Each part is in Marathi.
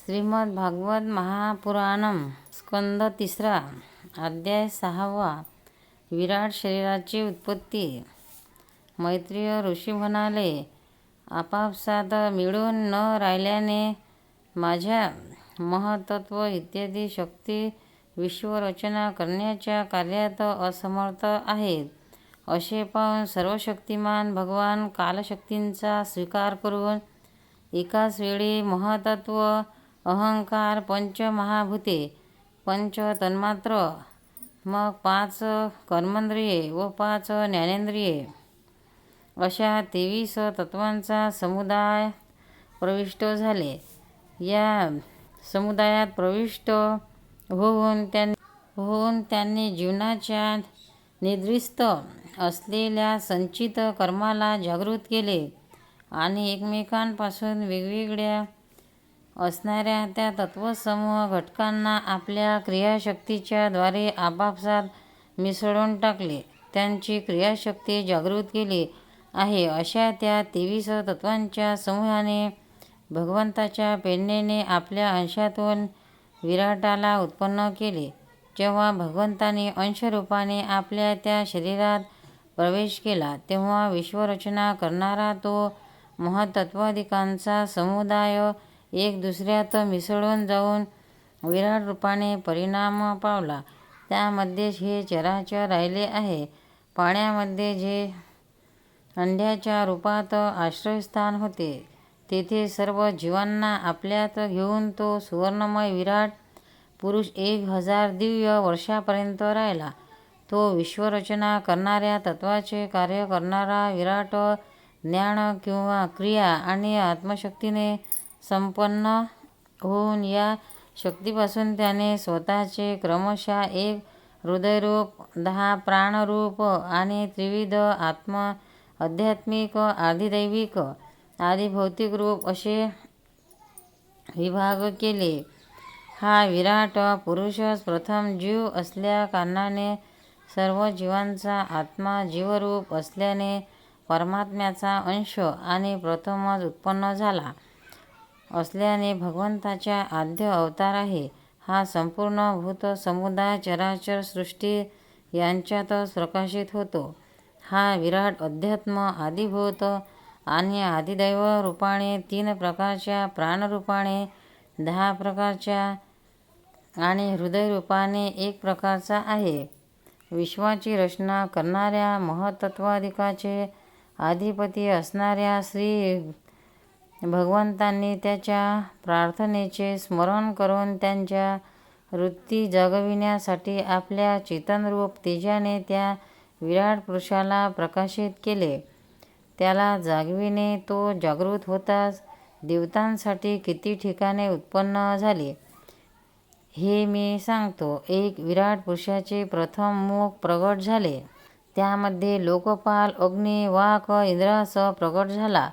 श्रीमद भागवत महापुराणम स्कंद तिसरा अध्याय सहावा विराट शरीराची उत्पत्ती. मैत्रीय ऋषी म्हणाले आपापसात मिळून न राहिल्याने माझ्या महतत्व इत्यादी शक्ती विश्वरचना करण्याच्या कार्यात असमर्थ आहेत. असे पाहून सर्वशक्तिमान भगवान कालशक्तींचा स्वीकार करून एकाच वेळी महतत्व अहंकार पंचमहाभूते पंच तन्मात्र मग पाच कर्मेंद्रिये व पाच ज्ञानेंद्रिये. अशा तेवीस तत्वांचा समुदाय प्रविष्ट झाले. या समुदायात प्रविष्ट होऊन त्यांनी होऊन त्यांनी जीवनाच्या निद्रिस्त असलेल्या संचित कर्माला जागृत केले आणि एकमेकांपासून वेगवेगळ्या असणाऱ्या त्या तत्वसमूह घटकांना आपल्या क्रियाशक्तीच्या द्वारे आपापसात मिसळून टाकले. त्यांची क्रियाशक्ती जागृत केली आहे. अशा त्या तेवीस तत्वांच्या समूहाने भगवंताच्या प्रेरणेने आपल्या अंशातून विराटाला उत्पन्न केले. जेव्हा भगवंताने अंशरूपाने आपल्या त्या शरीरात प्रवेश केला तेव्हा विश्वरचना करणारा तो महतत्वाधिकांचा समुदाय एक दुसऱ्यात मिसळून जाऊन विराट रूपाने परिणाम पावला. त्यामध्येच हे चराचर राहिले आहे. पाण्यामध्ये जे अंड्याच्या रूपात आश्रयस्थान होते तेथे सर्व जीवांना आपल्यात घेऊन तो सुवर्णमय विराट पुरुष एक हजार दिव्य वर्षापर्यंत राहिला. तो विश्वरचना करणाऱ्या तत्वाचे कार्य करणारा विराट ज्ञान किंवा क्रिया आणि आत्मशक्तीने संपन्न होऊन या शक्तीपासून त्याने स्वतःचे क्रमशः एक हृदयरूप दहा प्राणरूप आणि त्रिविध आत्म आध्यात्मिक आधिदैविक आदी भौतिक रूप असे विभाग केले. हा विराट पुरुषच प्रथम जीव असल्या कारणाने सर्व जीवांचा आत्मा जीवरूप असल्याने परमात्म्याचा अंश आणि प्रथमच उत्पन्न झाला. असल्याने भगवंताच्या आद्य अवतार आहे. हा संपूर्ण भूत समुदाय चराचर सृष्टी यांच्यातच प्रकाशित होतो. हा विराट अध्यात्म आदिभूत आणि आदिदैव रूपाने तीन प्रकारच्या प्राणरूपाने दहा प्रकारच्या आणि हृदयरूपाने एक प्रकारचा आहे. विश्वाची रचना करणाऱ्या महतत्वाधिकाचे अधिपती असणाऱ्या श्री भगवंतांनी त्याच्या प्रार्थनेचे स्मरण करून त्यांच्या वृत्ती जगविण्यासाठी आपल्या चेतनरूप तेजाने त्या विराट पुरुषाला प्रकाशित केले. त्याला जागविणे तो जागृत होताच देवतांसाठी किती ठिकाणे उत्पन्न झाली? हे मी सांगतो. एक विराट पुरुषाचे प्रथम मुख प्रगट झाले. त्यामध्ये लोकपाल अग्नी वाक इंद्रासह प्रगट झाला.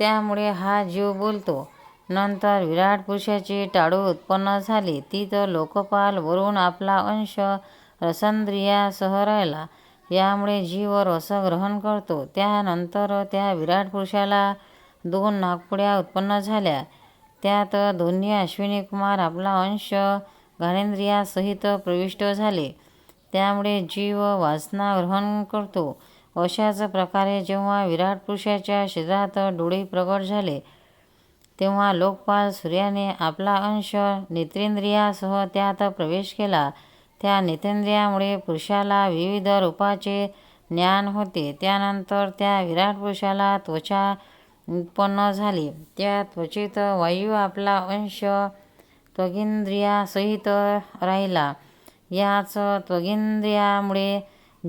त्यामुळे हा जीव बोलतो. नंतर विराट पुरुषाची टाळू उत्पन्न झाली. ती तर लोकपाल वरून आपला अंश रसंद्रियासह राहिला. यामुळे जीव रस ग्रहण करतो. त्यानंतर त्या विराट पुरुषाला दोन नागपुड्या उत्पन्न झाल्या. त्यात दोन्ही अश्विनी कुमार आपला अंश घानेंद्रियासहित प्रविष्ट झाले. त्यामुळे जीव वासना ग्रहण करतो. अशाच प्रकारे जेव्हा विराट पुरुषाच्या शरीरात डोळे प्रगट झाले तेव्हा लोकपाल सूर्याने आपला अंश नेत्रेंद्रियासह त्यात प्रवेश केला. त्या नेतेंद्रियामुळे पुरुषाला विविध रूपाचे ज्ञान होते. त्यानंतर त्या विराट पुरुषाला त्वचा उत्पन्न झाली. त्या त्वचेत वायू आपला अंश त्वगिंद्रियासहित राहिला. याच त्वगिंद्रियामुळे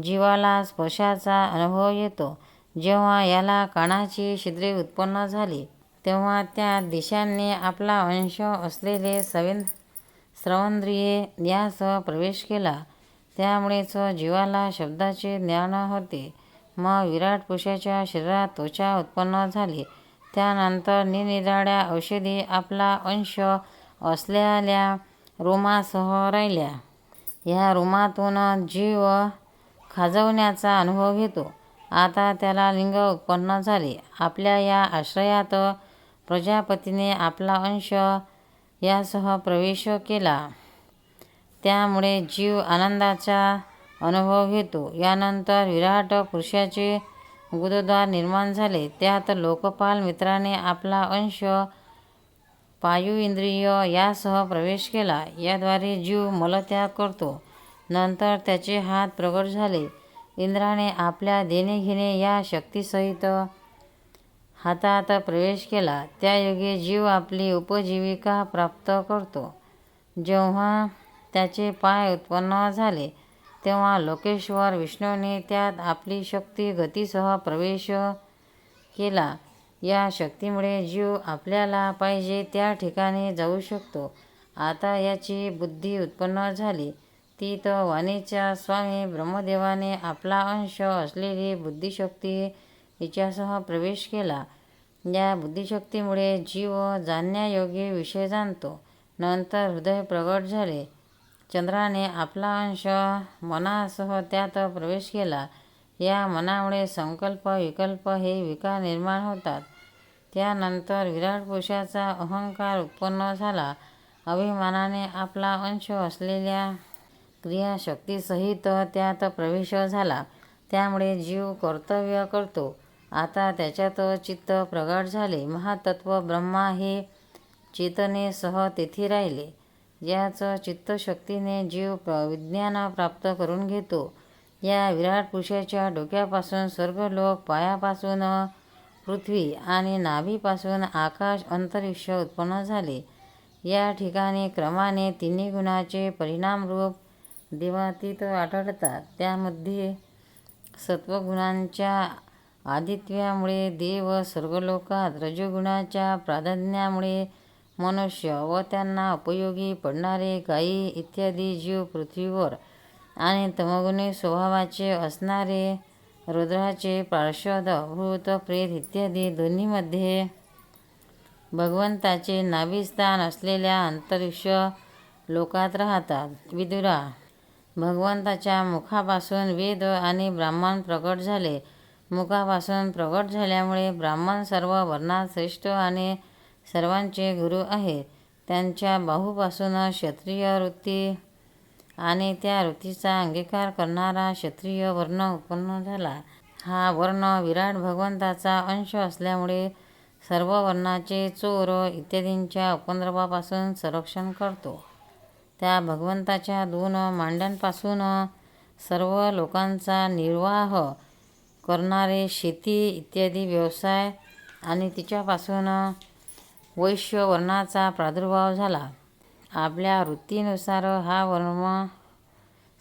जीवाला स्पर्शाचा अनुभव येतो. जेव्हा याला कानाची छिद्रे उत्पन्न झाली तेव्हा त्या दिशांनी आपला अंश असलेले सवें श्रवणेंद्रिये यासह प्रवेश केला. त्यामुळेच जीवाला शब्दाचे ज्ञान होते. मग विराट पुरुषाच्या शरीरात त्वचा उत्पन्न झाली. त्यानंतर निरनिराळ्या औषधी आपला अंश असलेल्या रोमासह राहिल्या. या रोमातून जीव खाजवण्याचा अनुभव घेतो. आता त्याला लिंग उत्पन्न झाले. आपल्या या आश्रयात प्रजापतीने आपला अंश यासह प्रवेश केला. त्यामुळे जीव आनंदाचा अनुभव घेतो. यानंतर विराट पुरुषाचे गुदद्वार निर्माण झाले. त्यात लोकपाल मित्राने आपला अंश पायू इंद्रिय यासह प्रवेश केला. याद्वारे जीव मलत्याग करतो. नंतर त्याचे हात प्रगट झाले. इंद्राने आपल्या देणेघेणे या शक्तीसहित हातात प्रवेश केला. त्या योगे जीव आपली उपजीविका प्राप्त करतो. जेव्हा त्याचे पाय उत्पन्न झाले तेव्हा लोकेश्वर विष्णूने त्यात आपली शक्ती गतीसह प्रवेश केला. या शक्तीमुळे जीव आपल्याला पाहिजे त्या ठिकाणी जाऊ शकतो. आता याची बुद्धी उत्पन्न झाली. ती वाणीच्या स्वामी ब्रह्मदेवाने आपला अंश असलेली बुद्धिशक्ती हिच्यासह प्रवेश केला. या बुद्धिशक्तीमुळे जीव जाणण्यायोग्य विषय जाणतो. नंतर हृदय प्रगट झाले. चंद्राने आपला अंश मनासह त्यात प्रवेश केला. या मनामुळे संकल्प विकल्प हे विकार निर्माण होतात. त्यानंतर विराट पुरुषाचा अहंकार उत्पन्न झाला. अभिमानाने आपला अंश असलेल्या क्रियाशक्तीसहित त्यात प्रवेश झाला. त्यामुळे जीव कर्तव्य करतो. आता त्याच्यात चित्त प्रगाढ झाले. महातत्व ब्रह्मा हे चेतनेसह तेथे राहिले. याच चित्तशक्तीने जीव विज्ञान प्राप्त करून घेतो. या विराट पुरुषाच्या डोक्यापासून स्वर्गलोक पायापासून पृथ्वी आणि नाभीपासून आकाश अंतरिक्ष उत्पन्न झाले. या ठिकाणी क्रमाने तिन्ही गुणाचे परिणामरूप देवातीत आढळतात त्यामध्ये सत्वगुणांच्या आदित्यामुळे देव स्वर्गलोकात रजोगुणाच्या प्राधान्यामुळे मनुष्य व त्यांना उपयोगी पडणारे गायी इत्यादी जीव पृथ्वीवर आणि तमगुणी स्वभावाचे असणारे रुद्राचे पार्षद भूत प्रेत इत्यादी दोन्हीमध्ये भगवंताचे नाभिस्थान असलेल्या अंतरिक्ष लोकात राहतात. विदुरा भगवंताच्या मुखापासून वेद आणि ब्राह्मण प्रकट झाले. मुखापासून प्रकट झाल्यामुळे ब्राह्मण सर्व वर्णात श्रेष्ठ आणि सर्वांचे गुरु आहे. त्यांच्या बाहूपासून क्षत्रिय वृत्ती आणि त्या वृत्तीचा अंगीकार करणारा क्षत्रिय वर्ण उत्पन्न झाला. हा वर्ण विराट भगवंताचा अंश असल्यामुळे सर्व वर्णाचे चोर इत्यादींच्या उपद्रवापासून संरक्षण करतो. त्या भगवंताच्या दोन मांड्यांपासून सर्व लोकांचा निर्वाह करणारे शेती इत्यादी व्यवसाय आणि तिच्यापासून वैश्य वर्णाचा प्रादुर्भाव झाला. आपल्या वृत्तीनुसार हा वर्ण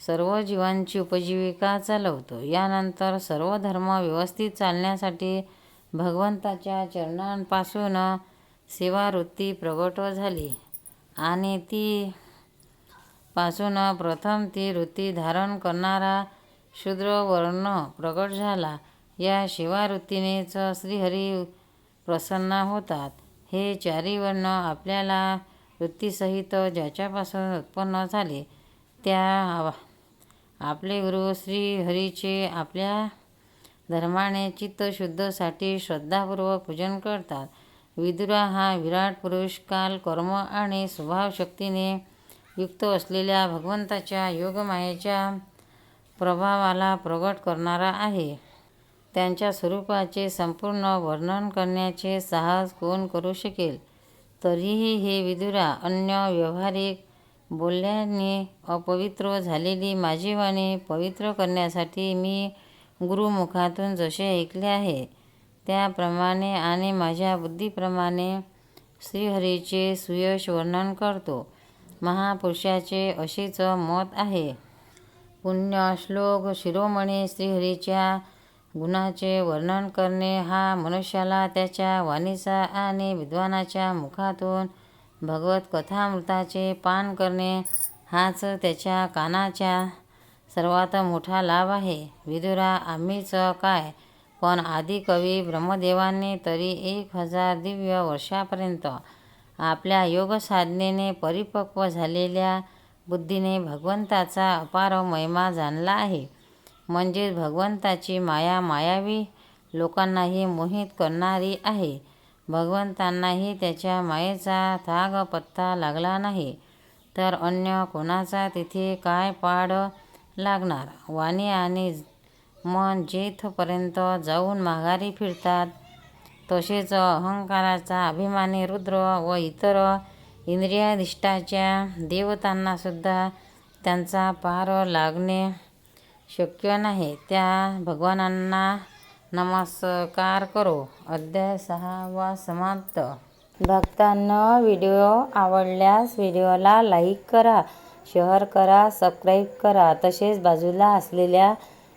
सर्व जीवांची उपजीविका चालवतो. यानंतर सर्व धर्म व्यवस्थित चालण्यासाठी भगवंताच्या चरणांपासून सेवावृत्ती प्रगट झाली आणि ती पासून प्रथम ती वृत्ती धारण करणारा शूद्रवर्ण प्रगट झाला. या शिवावृत्तीनेच श्रीहरी प्रसन्न होतात. हे चारी वर्ण आपल्याला वृत्तीसहित ज्याच्यापासून उत्पन्न झाले त्या आपले गुरु श्रीहरीचे आपल्या धर्माने चित्तशुद्धसाठी श्रद्धापूर्वक पूजन करतात. विदुरा हा विराट पुरुष काल कर्म आणि स्वभावशक्तीने युक्त असलेल्या भगवंताच्या योगमायेच्या प्रभावाला प्रगट करणारा आहे. त्यांच्या स्वरूपाचे संपूर्ण वर्णन करण्याचे साहस कोण करू शकेल? तरीही हे विदुरा अन्य व्यवहारिक बोलण्याने अपवित्र झालेली माझी वाणी पवित्र करण्यासाठी मी गुरुमुखातून जसे ऐकले आहे त्याप्रमाणे आणि माझ्या बुद्धीप्रमाणे श्रीहरीचे सुयश वर्णन करतो. महापुरुषाचे असेच मत आहे. पुण्य श्लोक शिरोमणी श्रीहरीच्या गुणाचे वर्णन करणे हा मनुष्याला त्याच्या वाणीचा आणि विद्वानाच्या मुखातून भगवत कथामृताचे पान करणे हाच त्याच्या कानाच्या सर्वात मोठा लाभ आहे. विदुरा आम्हीच काय? पण आदिकवी ब्रह्मदेवांनी तरी एक हजार दिव्य वर्षापर्यंत आपल्या योगसाधनेने परिपक्व झालेल्या बुद्धीने भगवंताचा अपार महिमा जाणला आहे. म्हणजेच भगवंताची माया मायावी लोकांनाही मोहित करणारी आहे. भगवंतांनाही त्याच्या मायेचा थाग पत्ता लागला नाही. तर अन्य कोणाचा तिथे काय पाड लागणार? वाणी आणि मन जेथपर्यंत जाऊन माघारी फिरतात तसेच अहंकाराचा अभिमानी रुद्र व इतर इंद्रियाधिष्ठाच्या देवतांनासुद्धा त्यांचा पार लागणे शक्य नाही. त्या भगवानांना नमस्कार करो. अध्याय सहावा समाप्त. भक्तांना व्हिडिओ आवडल्यास व्हिडिओला लाईक करा शेअर करा सबस्क्राईब करा. तसेच बाजूला असलेल्या